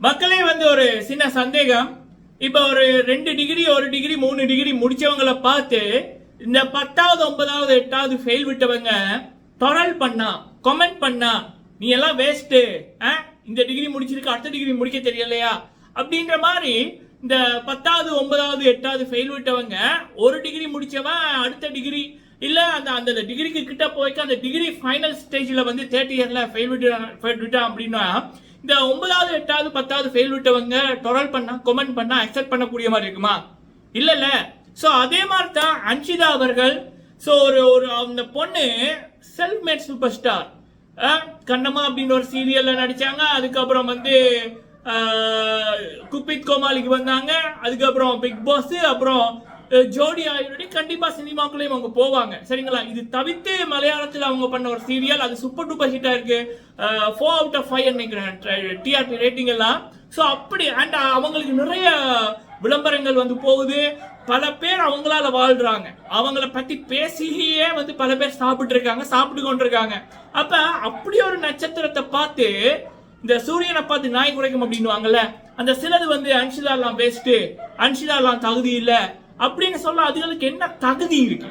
மக்களே வந்து ஒரு சின்ன சந்தேகம். இப்போ ஒரு ரெண்டு டிகிரி ஒரு டிகிரி மூணு டிகிரி முடிச்சவங்களை பார்த்து இந்த பத்தாவது ஒன்பதாவது எட்டாவது ஃபெயில் விட்டவங்க தொடல் பண்ணா கமெண்ட் பண்ணா நீ எல்லாம் வேஸ்ட்டு இந்த டிகிரி முடிச்சிருக்க அடுத்த டிகிரி முடிக்க தெரியலையா? அப்படின்ற மாதிரி இந்த பத்தாவது ஒன்பதாவது எட்டாவது ஃபெயில் விட்டவங்க ஒரு டிகிரி முடிச்சவன் அடுத்த டிகிரி இல்லை அந்த அந்த டிகிரிக்கு கிட்ட போய்க்க அந்த டிகிரி ஃபைனல் ஸ்டேஜில் வந்து தேர்ட் இயரில் ஃபெயில் விட்டு விட்டான் அப்படின்னா இந்த ஒன்பதாவது எட்டாவது பத்தாவது ஃபெயில் விட்டவங்க டொரல் பண்ணால் கொமெண்ட் பண்ணால் அக்செப்ட் பண்ணக்கூடிய மாதிரி இருக்குமா? இல்லைல்ல. ஸோ அதே மாதிரி தான் அன்ஷிதா அவர்கள். ஸோ ஒரு ஒரு அந்த பொண்ணு self made super star Kannamma அப்படின்னு ஒரு சீரியலில் நடித்தாங்க அதுக்கப்புறம் வந்து குப்பித் கோமாளிக்கு வந்தாங்க. அதுக்கப்புறம் பிக் பாஸ் அப்புறம் ஜோடி ஆயுடைய கண்டிப்பா சினிமாக்குள்ளேயும் அவங்க போவாங்க. சரிங்களா? இது தவிர்த்து மலையாளத்தில் அவங்க பண்ண ஒரு சீரியல் அது சூப்பர் டூப்பர் ஹிட்டா இருக்கு ஃபோர் அவுட் ஆஃப் ஃபைவ் நினைக்கிறேன். டிஆர்பி ரேட்டிங் எல்லாம். ஸோ அப்படி அண்ட் அவங்களுக்கு நிறைய விளம்பரங்கள் வந்து போகுது. பல பேர் அவங்களால வாழ்றாங்க. அவங்கள பத்தி பேசியே வந்து பல பேர் சாப்பிட்டு இருக்காங்க சாப்பிட்டு கொண்டிருக்காங்க. அப்ப அப்படி ஒரு நட்சத்திரத்தை பார்த்து இந்த சூரியனை பார்த்து நாய் குறைக்கும் அப்படின்னுவாங்கல்ல அந்த சிலது வந்து அன்ஷிதாலாம் வேஸ்ட் அன்ஷிதாலாம் தகுதி இல்லை. அப்படின்னு சொல்ல அதுகளுக்கு என்ன தகுதி இருக்கு?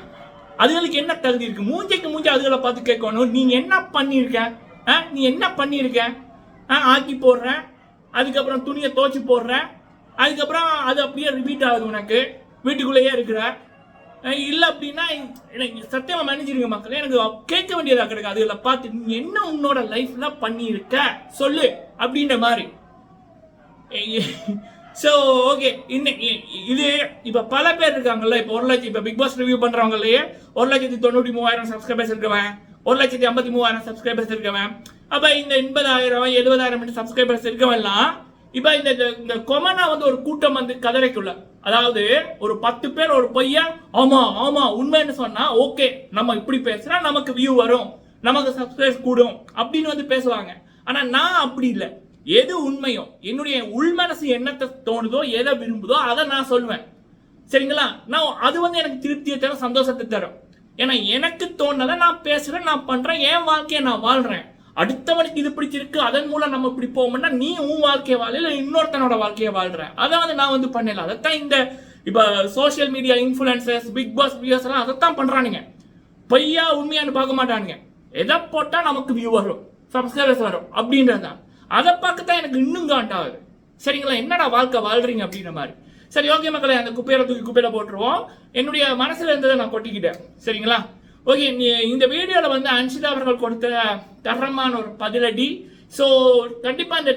அதுகளுக்கு என்ன தகுதி இருக்கு? மூஞ்சைக்கு மூஞ்சி அதுகளை பார்த்து கேட்கணும். நீ என்ன பண்ணியிருக்க? ஆ? நீ என்ன பண்ணியிருக்க? ஆ, ஆக்கி போடுறேன். அதுக்கப்புறம் துணியை துவச்சி போடுறேன். அதுக்கப்புறம் அது அப்படியே ரிப்பீட் ஆகுது உனக்கு. வீட்டுக்குள்ளேயே இருக்கிற. இல்லை அப்படின்னா எனக்கு சத்தியமாக மன்னிச்சிருங்க மக்களே எனக்கு கேட்க வேண்டியதாக கிடைக்கும் அதுகளை பார்த்து நீ என்ன உன்னோட லைஃப்ல பண்ணியிருக்க? சொல்லு. அப்படின்ற மாதிரி. ஸோ ஓகே இன்னைக்கு இது இப்போ பல பேர் இருக்காங்கல்ல இப்போ ஒரு லட்சம் இப்போ பிக் பாஸ் ரிவ்யூ பண்றவங்களையே ஒரு லட்சத்தி தொண்ணூற்றி மூவாயிரம் சப்ஸ்கிரைபர்ஸ் இருக்கவன் ஒரு லட்சத்தி ஐம்பத்தி மூவாயிரம் சப்ஸ்கிரைபர்ஸ் இருக்கவன். அப்போ இந்த எண்பதாயிரம் எழுபதாயிரம் சப்ஸ்கிரைபர்ஸ் இருக்கவன்லாம் இப்போ இந்த இந்த- கொமனா வந்து ஒரு கூட்டம் வந்து கதரைக்குள்ள அதாவது ஒரு பத்து பேர் ஒரு பொய்யா ஆமா ஆமா உண்மைன்னு சொன்னா ஓகே நம்ம இப்படி பேசுனா நமக்கு வியூ வரும் நமக்கு சப்ஸ்கிரைப் கூடும் அப்படின்னு வந்து பேசுவாங்க. ஆனா நான் அப்படி இல்லை. எது உண்மையோ என்னுடைய உள்மனசு என்னத்தை தோணுதோ எதை விரும்புதோ அதை நான் சொல்லுவேன். சரிங்களா? நான் அது வந்து எனக்கு திருப்தியை தரும் சந்தோஷத்தை தரும். ஏன்னா எனக்கு தோணதை நான் பேசுறேன் நான் பண்றேன் என் வாழ்க்கையை நான் வாழ்றேன். அடுத்தவனுக்கு இது பிடிச்சிருக்கு அதன் மூலம் நம்ம இப்படி போவோம்னா நீ உன் வாழ்க்கையை வாழ இல்லை இன்னொருத்தனோட வாழ்க்கையை வாழ்ற. அதை வந்து நான் வந்து பண்ணல. அதைத்தான் இந்த இப்போ social media influencers big boss views எல்லாம் அதைத்தான் பண்ணுறானுங்க பொய்யா உண்மையான்னு பார்க்க மாட்டானுங்க. எதை போட்டால் நமக்கு வியூ வரும் சப்ஸ்கிரைபர்ஸ் வரும் அப்படின்றது தான் அதை பார்க்கத்தான் எனக்கு இன்னும் காண்டாகுது. சரிங்களா? என்னடா வாழ்க்கை வாழ்றீங்க அப்படின்ற மாதிரி. சரி ஓகே மக்களே அந்த குப்பையில தூக்கி குப்பையில போட்டுருவோம். என்னுடைய மனசுல இருந்ததை நான் கொட்டிக்கிட்டேன். சரிங்களா? ஓகே இந்த வீடியோவில் வந்து அன்ஷிதா அவர்கள் கொடுத்த தரமான ஒரு பதிலடி. ஸோ கண்டிப்பாக இந்த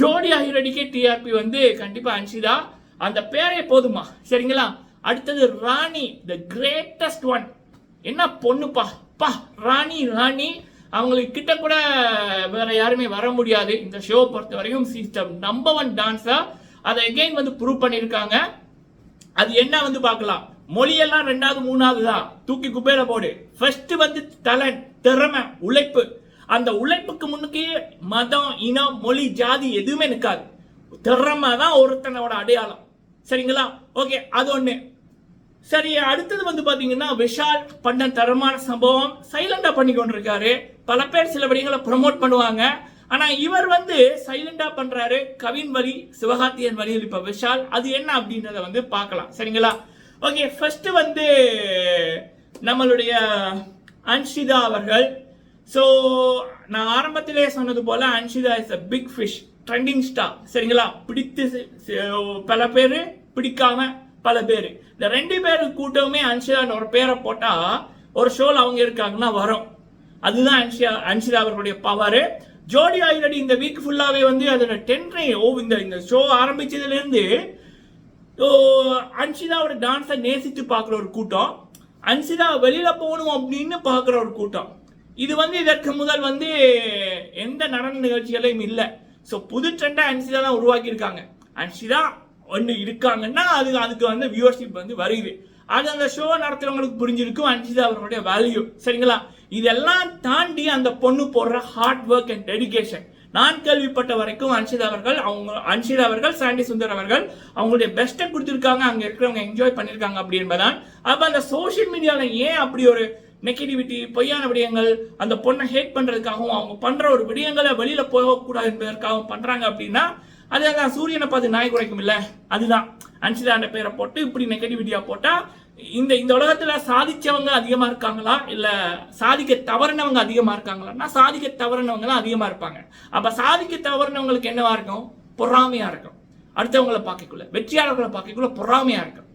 ஜோடி ஆகிரடிக்கே டிஆர்பி வந்து கண்டிப்பாக அன்ஷிதா அந்த பேரே போதுமா? சரிங்களா? அடுத்தது ராணி த கிரேட்டஸ்ட் ஒன் என்ன பொண்ணுப்பா? பா ராணி ராணி. அவங்களுக்கு கிட்ட கூட வேற யாருமே வர முடியாது. இந்த ஷோ பொறுத்த வரைக்கும் சிஸ்டம் நம்பர் ஒன் டான்ஸா அதை எகெயின் வந்து ப்ரூவ் பண்ணியிருக்காங்க. அது என்ன வந்து பார்க்கலாம். மொழியெல்லாம் ரெண்டாவது மூணாவது தான். தூக்கி குப்பையில போடு. ஃபர்ஸ்ட் வந்து டேலண்ட் திறமை உழைப்பு. அந்த உழைப்புக்கு முன்னுக்கே மதம் இனம் மொழி ஜாதி எதுவுமே நிற்காது. திறமை தான் ஒருத்தனோட அடையாளம். சரிங்களா? ஓகே அது ஒன்று சரி அடுத்தது வந்து பார்த்தீங்கன்னா விஷால் பண்ண தரமான சம்பவம் சைலண்டாக பண்ணி கொண்டிருக்காரு. பல பேர் சில விடயங்களை ப்ரமோட் பண்ணுவாங்க. ஆனால் இவர் வந்து சைலண்டாக பண்ணுறாரு கவின் வழி சிவகார்த்தியன் வழியில் இப்போ விஷால் அது என்ன அப்படின்றத வந்து பார்க்கலாம். சரிங்களா? ஓகே ஃபர்ஸ்ட் வந்து நம்மளுடைய அன்ஷிதா அவர்கள். ஸோ நான் ஆரம்பத்திலே சொன்னது போல Anshitha is a big fish trending star சரிங்களா? பிடித்து பல பேர் பிடிக்காம பல பேர். இந்த ரெண்டு பேர் கூட்டமே அன்ஷிதான்னு ஒரு பேரை போட்டால் ஒரு ஷோவில் அவங்க இருக்காங்கன்னா வரும். அதுதான் அன்ஷியா அன்ஷிதா அவர்களுடைய பவர் ஜோடி ஆல்ரெடி இந்த வீக் ஃபுல்லாகவே வந்து அதோட டென்ட்ரை ஓ இந்த இந்த ஷோ ஆரம்பித்ததுலேருந்து ஓ, அன்ஷிதாவோட டான்ஸை நேசித்து பார்க்குற ஒரு கூட்டம். அன்ஷிதா வெளியில் போகணும் அப்படின்னு பார்க்குற ஒரு கூட்டம். இது வந்து இதற்கு முதல் வந்து எந்த நடன நிகழ்ச்சிகளையும் இல்லை. ஸோ புது ட்ரெண்டை அன்ஷிதா தான் உருவாக்கியிருக்காங்க. அன்ஷிதா ஒன்று இருக்காங்கன்னா அது அதுக்கு வந்து வியூவர்ஷிப் வந்து வருது. அது அந்த ஷோ நடத்துறவங்களுக்கு புரிஞ்சிருக்கும் அன்ஷிதா அவர்களுடைய வேல்யூ சரிங்களா? இதெல்லாம் தாண்டி அந்த பொண்ணு போடுற ஹார்ட் ஒர்க் அண்ட் டெடிக்கேஷன் நான் கேள்விப்பட்ட வரைக்கும் அன்ஷிதா அவர்கள் அவங்க அன்ஷிதா அவர்கள் சாண்டி சுந்தர் அவர்கள் அவங்களுடைய பெஸ்ட்டை கொடுத்துருக்காங்க அங்கே இருக்கிறவங்க என்ஜாய் பண்ணியிருக்காங்க அப்படி என்பதான் அப்போ அந்த சோஷியல் மீடியாவில் ஏன் அப்படி ஒரு நெகட்டிவிட்டி பொய்யான விடயங்கள் அந்த பொண்ணை ஹேட் பண்ணுறதுக்காகவும் அவங்க பண்ணுற ஒரு விடயங்களை வெளியில் போகக்கூடாது என்பதற்காகவும் பண்ணுறாங்க அப்படின்னா அதான் சூரியனை பார்த்து நாய் குறைக்கும் இல்லை அதுதான். அன்சிதாண்ட பேரை போட்டு இப்படி நெகட்டிவிட்டியாக போட்டால் இந்த இந்த உலகத்தில் சாதிச்சவங்க அதிகமாக இருக்காங்களா? இல்லை சாதிக்க தவறினவங்க அதிகமாக இருக்காங்களான்னா சாதிக்க தவறினவங்க தான் இருப்பாங்க. அப்போ சாதிக்க தவறினவங்களுக்கு என்னவா இருக்கும்? பொறாமையாக இருக்கும். அடுத்தவங்களை பார்க்கக்குள்ள வெற்றியாளர்களை பார்க்கக்குள்ள பொறாமையாக இருக்கும்.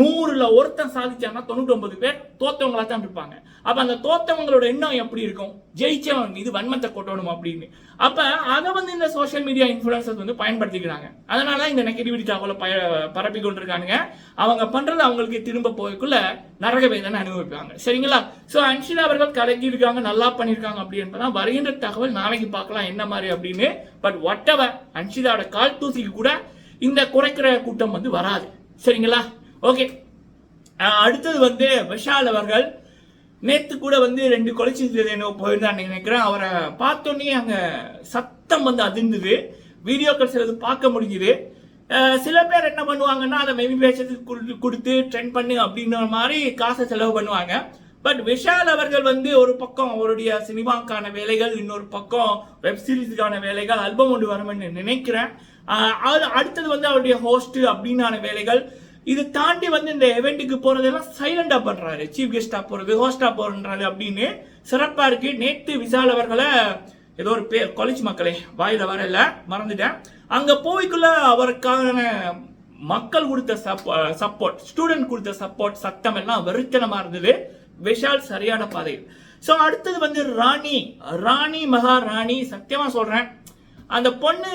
நூறுல ஒருத்தன் சாதிச்சான்னா தொண்ணூற்றி ஒன்பது பேர் தோத்தவங்களா தான் இருப்பாங்க. அப்ப அந்த தோத்தவங்களோட எண்ணம் எப்படி இருக்கும்? ஜெயிச்சவன் மீது வன்மத்தை கொட்டணும் அப்படின்னு. அப்ப அதை வந்து இந்த சோஷியல் மீடியா இன்ஃபுளுசர்ஸ் வந்து பயன்படுத்திக்கிறாங்க. அதனால இந்த நெகட்டிவிட்டி தகவலை பய பரப்பி கொண்டிருக்கானுங்க. அவங்க பண்றது அவங்களுக்கு திரும்ப போய்க்குள்ள நரக வேதனை அனுபவிப்பாங்க. சரிங்களா? சோ அன்ஷிலா அவர்கள் கலக்கி இருக்காங்க நல்லா பண்ணியிருக்காங்க அப்படி என்பதான் வருகின்ற தகவல் நாளைக்கு பார்க்கலாம் என்ன மாதிரி அப்படின்னு. பட் ஒட்டவ அன்ஷிதாவோட கால் தூசிக்கு கூட இந்த குறைக்கிற கூட்டம் வந்து வராது. சரிங்களா? ஓகே அடுத்தது வந்து விஷால் அவர்கள் நேற்று கூட வந்து ரெண்டு கொலைச்சி என்ன போயிருந்தான்னு நினைக்கிறேன். அவரை பார்த்தோன்னே அங்கே சத்தம் வந்து அதிர்ந்தது. வீடியோக்கள் சிலது பார்க்க முடிஞ்சுது. சில பேர் என்ன பண்ணுவாங்கன்னா அதை மெமி பேசத்துக்கு கொடுத்து கொடுத்து ட்ரெண்ட் பண்ணு அப்படின்ற மாதிரி காசை செலவு பண்ணுவாங்க. பட் விஷால் அவர்கள் வந்து ஒரு பக்கம் அவருடைய சினிமாக்கான வேலைகள் இன்னொரு பக்கம் வெப் சீரிஸுக்கான வேலைகள் ஆல்பம் ஒன்று வரும்னு நினைக்கிறேன். அது அடுத்தது வந்து அவருடைய ஹோஸ்ட் அப்படின்னான வேலைகள் இது தாண்டி வந்து இந்த எவெண்ட்டுக்கு போகிறதெல்லாம் சைலண்டாக பண்ணுறாரு சீஃப் கெஸ்ட்டாக போகிறது ஹோஸ்டா போகிறன்றாரு அப்படின்னு சிறப்பாக இருக்குது நேற்று விசால் அவர்களை ஏதோ ஒரு பே காலேஜ் மக்களே வாயில் வரல மறந்துட்டேன். அங்கே போய்க்குள்ள அவருக்கான மக்கள் கொடுத்த சப்போ சப்போர்ட் ஸ்டூடெண்ட் கொடுத்த சப்போர்ட் சத்தம் எல்லாம் வெறுத்தனமாக இருந்தது. விஷால் சரியான பாதை. ஸோ அடுத்தது வந்து ராணி. ராணி மகாராணி சத்தியமாக சொல்கிறேன் அந்த பொண்ணு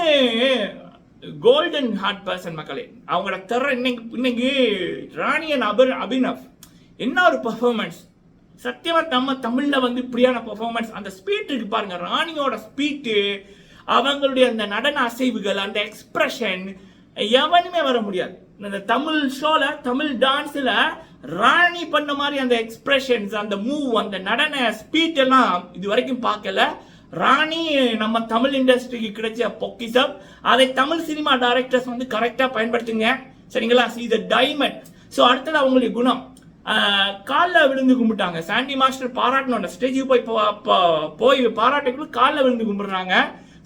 கோல்டன் ஹார்ட் பர்சன் மக்களே அவங்களோட திற இன்னைக்கு இன்னைக்கு ராணியன் அபர் அபினவ் என்ன ஒரு பர்ஃபார்மன்ஸ் சத்தியமா நம்ம தமிழ்ல வந்து இப்படியான பர்ஃபார்மன்ஸ் அந்த ஸ்பீட் இருக்கு பாருங்க ராணியோட ஸ்பீட்டு அவங்களுடைய அந்த நடன அசைவுகள் அந்த எக்ஸ்பிரஷன் எவனுமே வர முடியாது. இந்த தமிழ் ஷோல தமிழ் டான்ஸ்ல ராணி பண்ண மாதிரி அந்த எக்ஸ்பிரஷன்ஸ் அந்த மூவ் அந்த நடன ஸ்பீட் எல்லாம் இது வரைக்கும் பார்க்கல. ராணி நம்ம தமிழ் இண்டஸ்ட்ரிக்கு கிடைச்ச பொக்கிசம் அதை தமிழ் சினிமா டைரக்டர்ஸ் வந்து கரெக்டாக பயன்படுத்துங்க. சரிங்களா? சி த டைமண்ட் ஸோ அடுத்தது அவங்களுடைய குணம். காலில் விழுந்து கும்பிட்டாங்க. சாண்டி மாஸ்டர் பாராட்டணும் ஸ்டேஜுக்கு போய் போய் பாராட்டுக்குள்ள காலில் விழுந்து கும்பிடுறாங்க.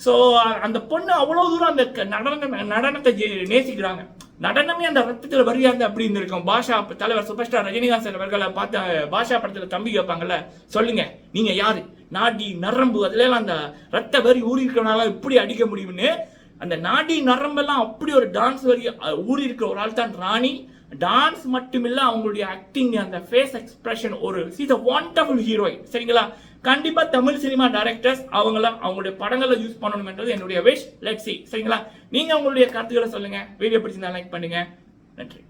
ஸோ அந்த பொண்ணு அவ்வளோ தூரம் அந்த க- நடன நடனத்தை நேசிக்கிறாங்க. நடனமே அந்த ரத்தத்தில் வரியாது அப்படின்னு இருக்கும் பாஷா தலைவர் சூப்பர் ஸ்டார் ரஜினிகாந்த் அவர்களை பார்த்து பாஷா படத்தில் தம்பி கேட்பாங்கல்ல. சொல்லுங்க. நீங்கள் யாரு? நாடி நரம்பு அதுலலாம் அந்த ரத்த வரி ஊறி இருக்கிறனால அடிக்க முடியும்னு அந்த நாடி நரம்பெல்லாம் அப்படி ஒரு டான்ஸ் வரி ஊறி இருக்கிற ஒரு ஆள் தான் ராணி. டான்ஸ் மட்டுமில்லை அவங்களுடைய ஆக்டிங் அந்த ஃபேஸ் எக்ஸ்பிரஷன் ஒரு சீஸ் அ வாண்டர்ஃபுல் ஹீரோயின் சரிங்களா? கண்டிப்பாக தமிழ் சினிமா டைரக்டர்ஸ் அவங்கள அவங்களுடைய படங்களை யூஸ் பண்ணணும்ன்றது என்னுடைய விஷ் லெட் சி சரிங்களா? நீங்கள் உங்களுடைய கருத்துக்களை சொல்லுங்கள் வீடியோ பிடிச்சிருந்தா லைக் பண்ணுங்கள் நன்றி.